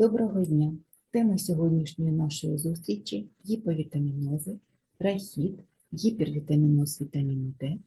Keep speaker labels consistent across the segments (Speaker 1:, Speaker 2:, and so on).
Speaker 1: Доброго дня! Тема сьогоднішньої нашої зустрічі гіповітамінози, рахіт, гіпервітаміноз вітаміну Д,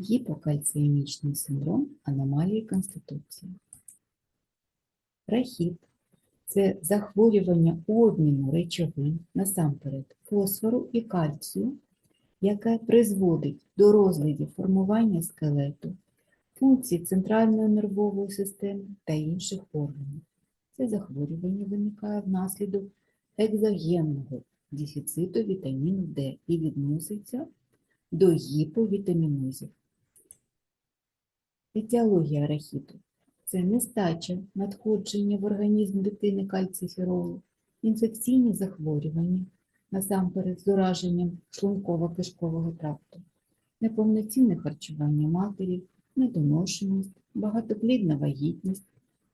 Speaker 1: гіпокальціємічний синдром, аномалії Конституції. Рахіт це захворювання обміну речовин насамперед фосфору і кальцію, яке призводить до розладів формування скелету, функцій центральної нервової системи та інших органів. Це захворювання виникає внаслідок екзогенного дефіциту вітаміну Д і відноситься до гіповітамінозів. Етіологія рахіту це нестача надходження в організм дитини кальциферолу, інфекційні захворювання, насамперед з ураженням шлунково-кишкового тракту, неповноцінне харчування матері, недоношеність, багатоплідна вагітність,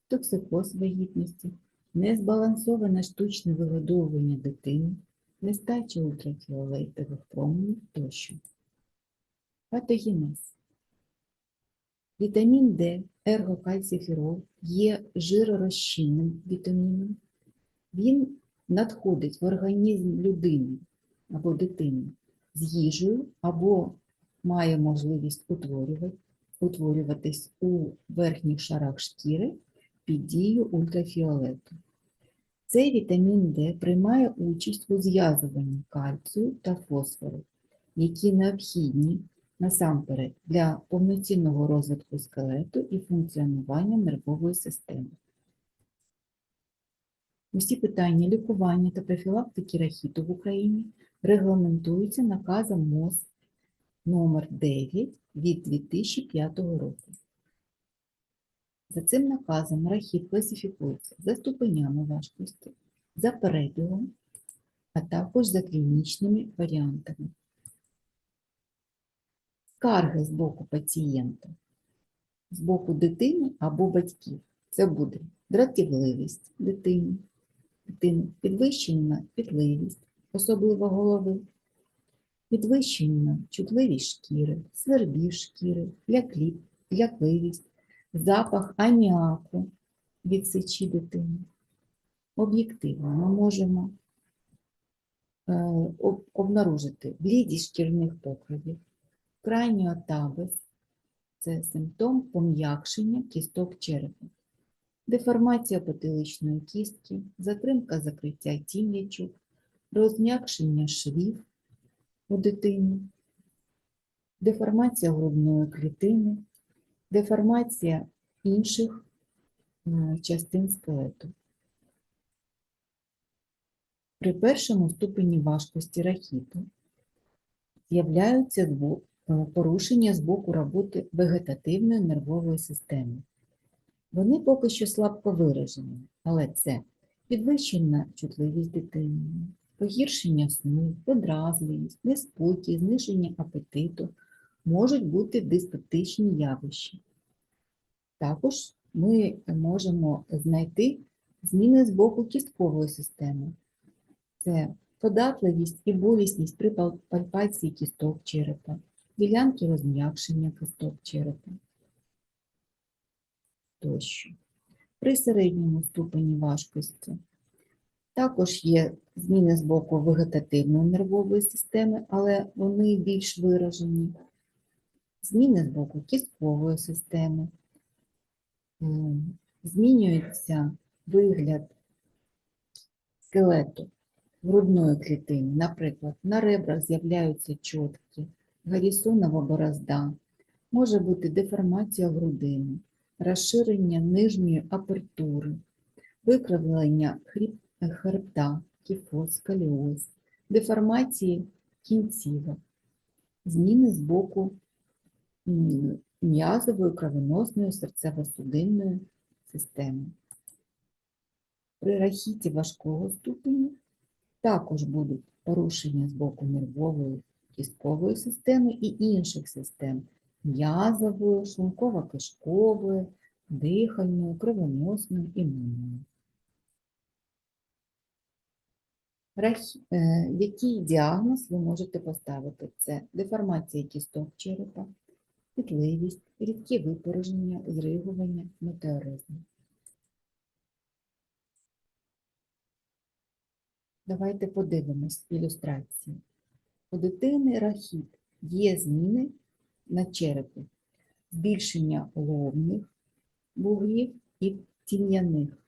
Speaker 1: токсикоз вагітності, незбалансоване штучне вигодовування дитини, нестача ультрафіолетових променів тощо. Патогенез. Вітамін Д, ергокальциферол є жиророзчинним вітаміном. Він надходить в організм людини або дитини з їжею або має можливість утворюватись у верхніх шарах шкіри під дією ультрафіолету. Цей вітамін Д приймає участь у зв'язуванні кальцію та фосфору, які необхідні насамперед для повноцінного розвитку скелету і функціонування нервової системи. Усі питання лікування та профілактики рахіту в Україні регламентуються наказом МОЗ номер 9 від 2005 року. За цим наказом рахіт класифікується за ступенями важкості, за перебігом, а також за клінічними варіантами. Скарги з боку пацієнта, з боку дитини або батьків. Це буде дратівливість дитини, дитини, підвищена пітливість, особливо голови, підвищена чутливість шкіри, свербіж шкіри, ляклі- лякливість, запах аніаку від сечі дитини. Об'єктивно ми можемо е, об- обнаружити блідість шкірних покривів, крайній отабис – це симптом пом'якшення кісток черепа, деформація потиличної кістки, затримка закриття тім'ячок, розм'якшення швів у дитини, деформація грудної клітини, деформація інших е, частин скелету. При першому ступені важкості рахіту з'являються е, порушення з боку роботи вегетативної нервової системи. Вони поки що слабко виражені, але це підвищена чутливість дитини, погіршення сну, подразливість, неспокій, зниження апетиту, можуть бути диспептичні явища. Також ми можемо знайти зміни з боку кісткової системи. Це податливість і болісність при пальпації кісток черепа, ділянки розм'якшення кісток черепа тощо. При середньому ступені важкості також є зміни з боку вегетативної нервової системи, але вони більш виражені. Зміни з боку кісткової системи. Змінюється вигляд скелету грудної клітини. Наприклад, на ребрах з'являються чотки, гарісонова борозда, може бути деформація грудини, розширення нижньої апертури, викривлення хребта, кіфоз, сколіоз, деформації кінцівок, зміни з боку м'язової, кровоносної, серцево-судинної системи. При рахіті важкого ступеню також будуть порушення з боку нервової кісткової системи і інших систем м'язової, шлунково-кишкової, дихальної, кровоносної, імунної. Е, Який діагноз ви можете поставити? Це деформація кісток черепа, пітливість, рідкі випорожнення, зригування, метеоризм. Давайте подивимось ілюстрацію. У дитини рахіт є зміни на черепі, збільшення лобних бугрів і тім'яних.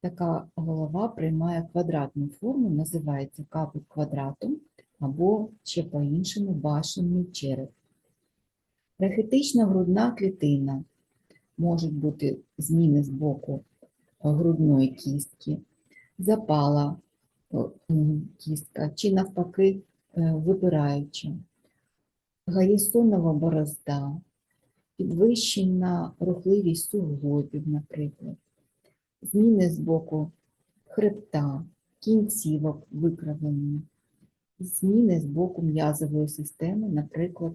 Speaker 1: Така голова приймає квадратну форму, називається капут квадратом або ще по-іншому башенний череп. Рахітична грудна клітина. Можуть бути зміни з боку грудної кістки, запала е, кістка чи навпаки е, випираюча, гаєсонова борозда, підвищена рухливість суглобів, наприклад, зміни з боку хребта, кінцівок викривлення, зміни з боку м'язової системи, наприклад,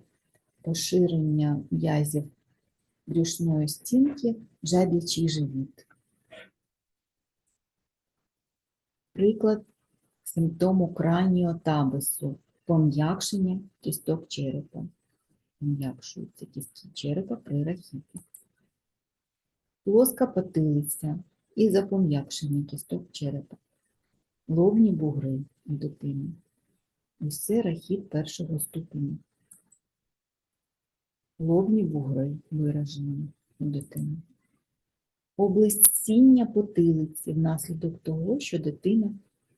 Speaker 1: поширення м'язів брюшної стінки, жабічий живіт. Приклад симптому краніотабису пом'якшення кісток черепа. Пом'якшуються кістки черепа при рахіті. Плоска потилиця і запом'якшення кісток черепа. Лобні бугри у дитини. Це рахіт першого ступеня. Лобні бугри виражені у дитини. Облесіння потилиці внаслідок того, що дитина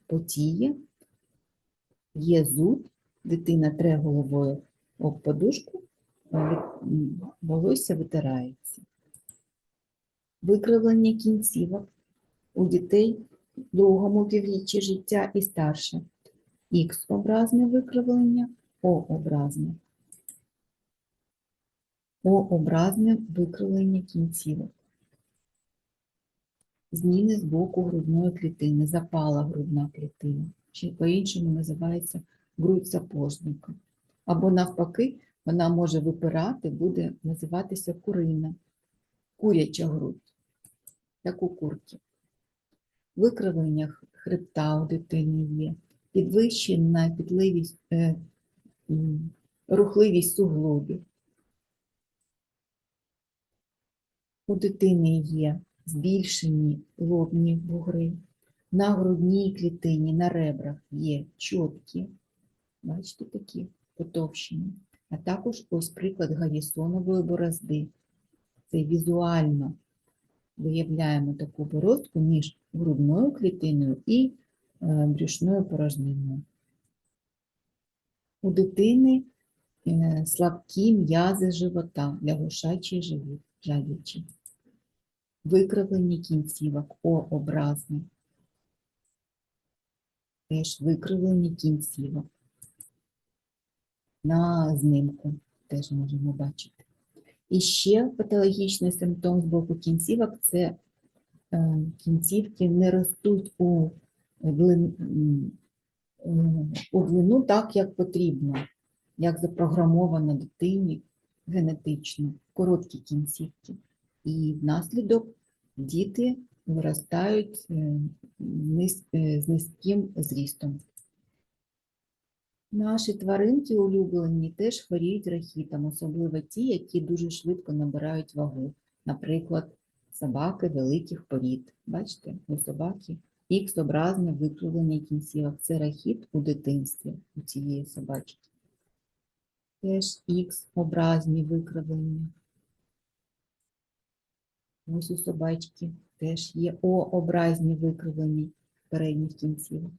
Speaker 1: потіє, є зуд, дитина тре головою об подушку, волосся витирається. Викривлення кінцівок у дітей в другому півріччі життя і старше. Х-образне викривлення, О-образне. О-образне викривлення кінцівок. Зміни з боку грудної клітини, запала грудна клітина, чи по-іншому називається грудь сапожника. Або навпаки, вона може випирати, буде називатися курина, куряча грудь, як у курки. Викривлення хребта у дитини є, підвищена пітливість, е, рухливість суглобів. У дитини є збільшені лобні бугри, на грудній клітині, на ребрах є чоткі, бачите, такі потовщені, а також ось приклад гаєсонової борозди. Це візуально виявляємо таку бороздку між грудною клітиною і е, брюшною порожниною. У дитини е, слабкі м'язи живота, для лягушачий живіт, жабічий. Викривлені кінцівок, О-образне. Теж викривлені кінцівок. На знимку теж можемо бачити. І ще патологічний симптом з боку кінцівок це е, кінцівки не ростуть у глину так, як потрібно, як запрограмовано дитині генетично, короткі кінцівки. І внаслідок діти виростають е, е, з низьким зрістом. Наші тваринки улюблені теж хворіють рахітом, особливо ті, які дуже швидко набирають вагу. Наприклад, собаки великих порід. Бачите, у собаки ікс-образне викривлення кінцівок. Це рахіт у дитинстві у цієї собачки. Теж ікс-образні викривлення. Ось у собачки теж є О-образні викривлення передніх кінцівок.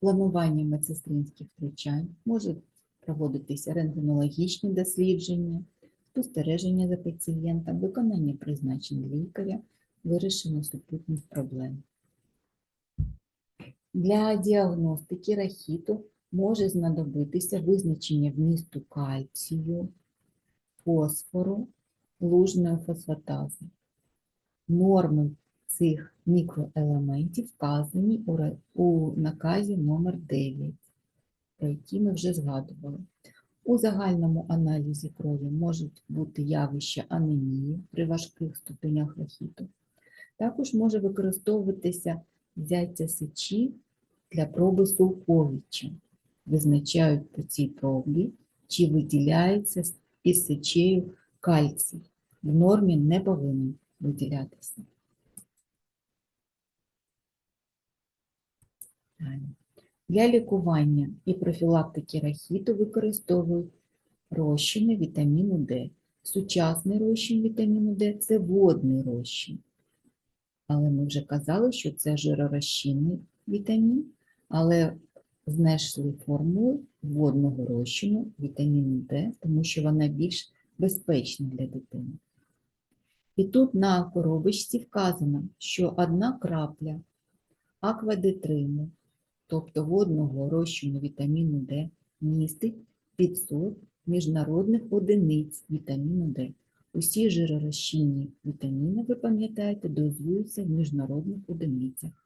Speaker 1: Планування медсестринських втручань може проводитися рентгенологічні дослідження, спостереження за пацієнтом, виконання призначень лікаря, вирішення супутніх проблем. Для діагностики рахіту може знадобитися визначення вмісту кальцію, фосфору, лужної фосфатази. Норми цих мікроелементів вказані у, наказі номер 9, про який ми вже згадували. У загальному аналізі крові можуть бути явища анемії при важких ступенях рахіту. Також може використовуватися взяття сечі для проби Сулковича. Визначають по цій пробі, чи виділяється із сечею кальцій. В нормі не повинен виділятися. Для лікування і профілактики рахіту використовують розчини вітаміну Д. Сучасний розчин вітаміну Д це водний розчин. Але ми вже казали, що це жиророзчинний вітамін, але знайшли формулу водного розчину вітаміну Д, тому що вона більш безпечна для дитини. І тут на коробочці вказано, що одна крапля аквадетрину, тобто водного розчину вітаміну Д, містить 500 міжнародних одиниць вітаміну Д. Усі жиророзчинні вітаміни, ви пам'ятаєте, дозуються в міжнародних одиницях.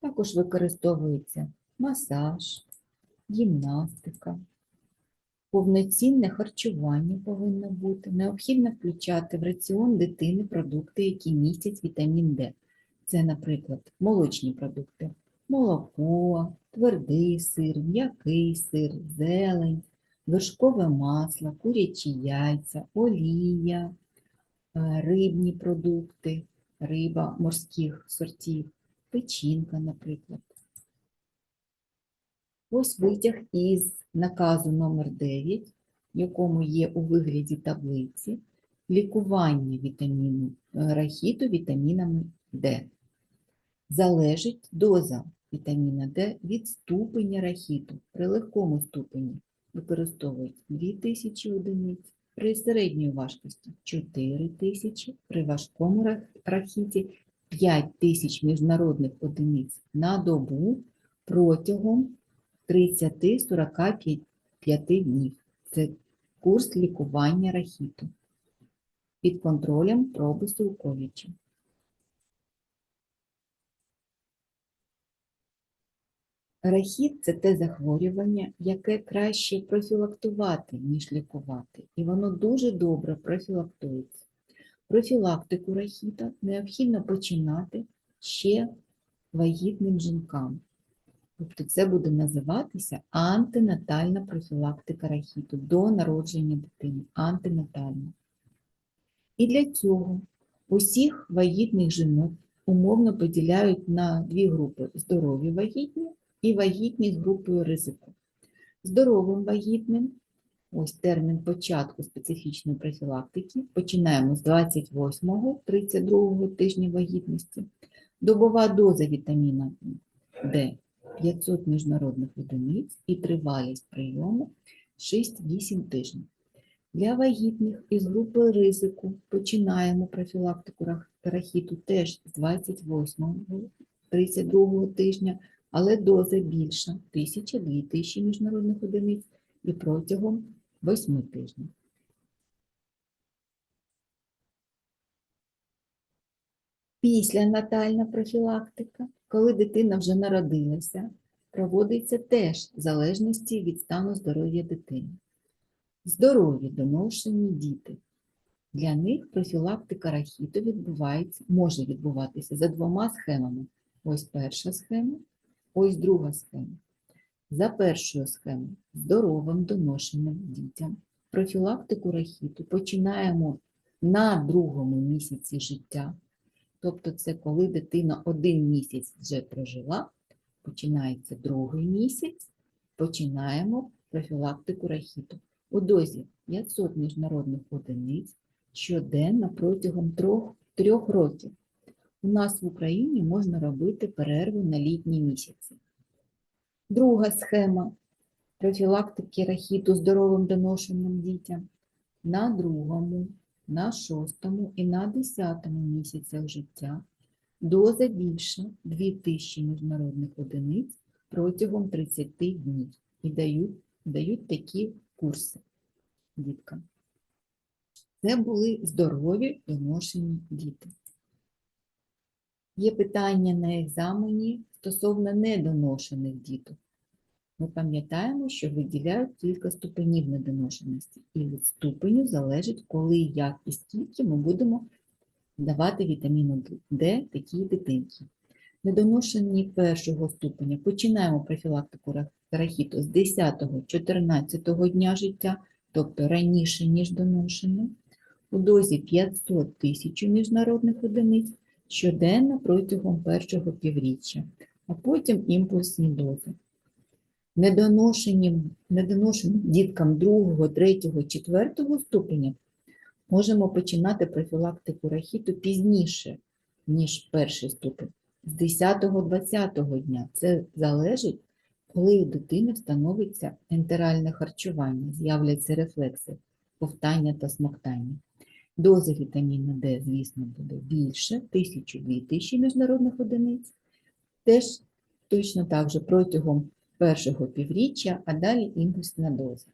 Speaker 1: Також використовується масаж, гімнастика. Повноцінне харчування повинно бути. Необхідно включати в раціон дитини продукти, які містять вітамін Д. Це, наприклад, молочні продукти, молоко, твердий сир, м'який сир, зелень, вершкове масло, курячі яйця, олія, е, рибні продукти, риба морських сортів, печінка, наприклад. Ось витяг із наказу номер 9 в якому є у вигляді таблиці лікування вітаміну е, рахіту вітамінами Д. Залежить доза вітаміна Д від ступеня рахіту. При легкому ступені використовують 2000 одиниць, при середній важкості 4000, при важкому рахіті 5 тисяч міжнародних одиниць на добу протягом 30-45 днів. Це курс лікування рахіту під контролем проби Сулковича. Рахіт це те захворювання, яке краще профілактувати, ніж лікувати, і воно дуже добре профілактується. Профілактику рахіта необхідно починати ще вагітним жінкам. Тобто це буде називатися антинатальна профілактика рахіту до народження дитини. Антинатальна. І для цього усіх вагітних жінок умовно поділяють на дві групи: здорові вагітні і вагітні з групою ризику. Здоровим вагітним, ось термін початку специфічної профілактики, починаємо з 28-32 тижня вагітності. Добова доза вітаміна Д 500 міжнародних одиниць і тривалість прийому 6-8 тижнів. Для вагітних із групи ризику починаємо профілактику рахіту теж з 28-32 тижня, але доза більша 1000-2000 міжнародних одиниць і протягом 8 тижнів. Післянатальна профілактика, коли дитина вже народилася, проводиться теж в залежності від стану здоров'я дитини. Здорові доношені діти. Для них профілактика рахіту відбувається, може відбуватися за двома схемами. Ось перша схема, ось друга схема. За першою схемою здоровим доношеним дітям профілактику рахіту починаємо на другому місяці життя. Тобто це коли дитина один місяць вже прожила, починається другий місяць, починаємо профілактику рахіту. У дозі 500 міжнародних одиниць щоденно протягом трьох, років. У нас в Україні можна робити перерву на літні місяці. Друга схема профілактики рахіту здоровим доношеним дітям на другому, на шостому і на десятому місяцях життя. Доза більша 2000 міжнародних одиниць протягом 30 днів і дають, дають такі курси діткам. Це були здорові доношені діти. Є питання на екзамені стосовно недоношених діток. Ми пам'ятаємо, що виділяють кілька ступенів недоношеності, і від ступеню залежить, коли, як і скільки ми будемо давати вітаміну Д такій дитинці. Недоношені першого ступеня починаємо профілактику рахіту з 10-14 дня життя, тобто раніше, ніж доношені, у дозі 500 тисяч міжнародних одиниць щоденно протягом першого півріччя. а потім імпульсні дози. Недоношеним, недоношеним діткам другого, третього, четвертого ступеня можемо починати профілактику рахіту пізніше, ніж перший ступень, з 10-20 дня. Це залежить, коли у дитини встановиться ентеральне харчування, з'являться рефлекси, ковтання та смоктання. Доза вітаміну Д, звісно, буде більше, 1000-2000 міжнародних одиниць. Теж точно так же протягом першого півріччя, а далі імпульсна доза.